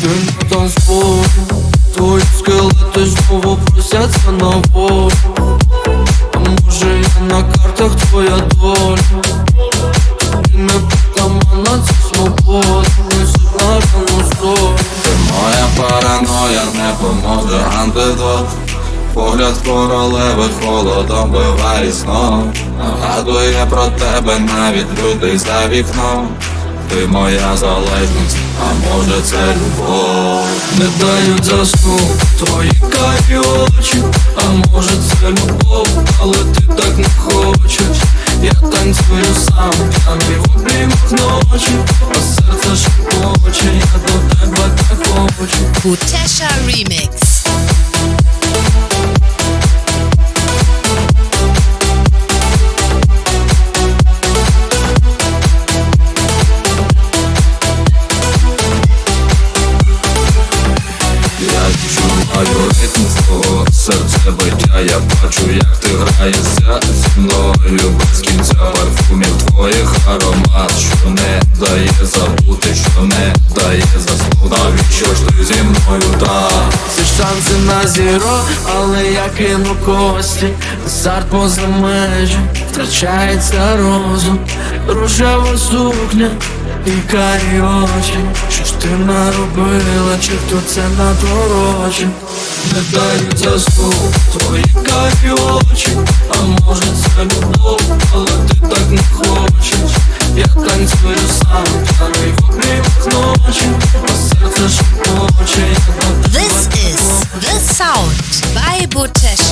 Ти на танцполі Твої скелети знову просяться на волю. А може я на картах твоя доля? Тобі не притаманна ця свобода. Несуть на рану зорю моя параноя, не поможе антидот Погляд королеви холодом биває сном Нагадує про тебе навіть людей за вікном Ти моя залежність, а може це любов? Не дають заснути твої карі очі А може це любов, але ти так не хочеш. Я танцюю сам, п'яний в обіймах ночі А серце шепоче, я до тебе так хочу. Kutesha Remix. Ритм свого серця биття Я бачу, як ти граєшся зі мною. Без кінця парфумів твоїх аромат Що не дає забути, що не дає заснути Навіщо ж ти зі мною так? Це шанси на зіро, але я кину кості. Азарт поза межі, втрачається розум. Рожева сукня і карі очі. Що ж ти наробила, чи хто це наторочив Не дають заснути твої карі очі. А може це любов, але ти так не хочеш. Я танцюю сам, test.